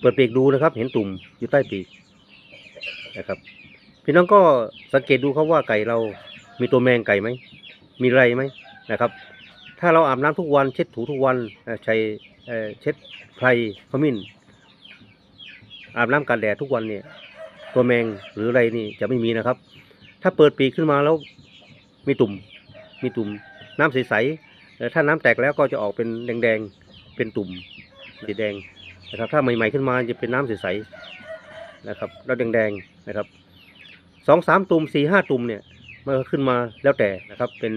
เปิดปีกดูนะครับ เห็นตุ่มอยู่ใต้ปีกนะครับ พี่น้องก็สังเกตดูครับว่าไก่เรามีตัวแมงไก่ไหม มีไรไหมนะครับ ถ้าเราอาบน้ำทุกวันเช็ดถูทุกวันใช้เช็ดไพรขมิ้น อาบน้ำกันแดดทุกวันเนี่ย ตัวแมงหรือไรนี่จะไม่มีนะครับ ถ้าเปิดปีกขึ้นมาแล้วมีตุ่ม มีตุ่มน้ำใสๆถ้าน้ำแตกแล้วก็จะออกเป็นแดงๆ เป็นตุ่มสีแดง นะครับ ถ้าใหม่ๆขึ้นมาจะเป็นน้ำใสๆนะครับแล้วแดงๆนะครับสองสามตุ่มสี่ห้าตุ่มเนี่ยมันก็ขึ้นมาแล้วแต่นะครับ เป็น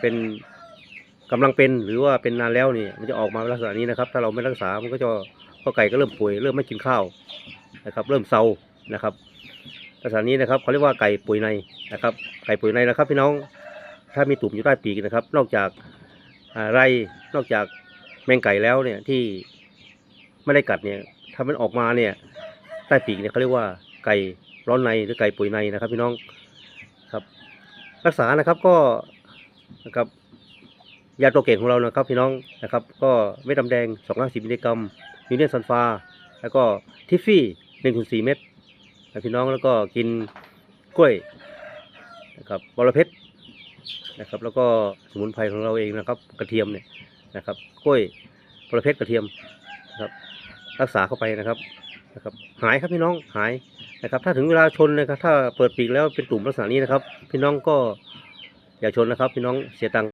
เป็นกำลังเป็นหรือว่าเป็นนานแล้วเนี่ยมันจะออกมาลักษณะนี้นะครับ ถ้าเราไม่รักษามันก็จะข้อไก่ก็เริ่มป่วยเริ่มไม่กินข้าวนะครับ เริ่มเซานะครับลักษณะนี้นะครับเขาเรียกว่าไก่ป่วยในนะครับ ไก่ป่วยในนะครับ พี่น้องถ้ามีตุ่มอยู่ใต้ปีกนะครับ นอกจากไรนอกจากแมงไก่แล้วเนี่ยที่ ไม่ได้กัดเนี่ยถ้ามันออกมาเนี่ยใต้ปีกเนี่ยเขาเรียกว่าไก่ร้อนในหรือไก่ป่วยในนะครับ พี่น้องครับ รักษานะครับก็นะครับยาตัวเก่งของเรานะครับ พี่น้องนะครับ ก็เม็ดดำแดง250มิลลิกรัมยูเนียนซันฟาแล้วก็ทิฟฟี่1.4เม็ดนะพี่น้องแล้วก็กินกล้วยนะครับบอระเพ็ดนะครับ แล้วก็สมุนไพรของเราเองนะครับ กระเทียมเนี่ยนะครับกล้วยบอระเพ็ดกระเทียมนะครับ รักษาเข้าไปนะครับนะครับ หายครับพี่น้องหายนะครับ ถ้าถึงเวลาชนนะครับถ้าเปิดปีกแล้วเป็นตุ่มลักษณะนี้นะครับ พี่น้องก็อย่าชนนะครับ พี่น้องเสียตังค์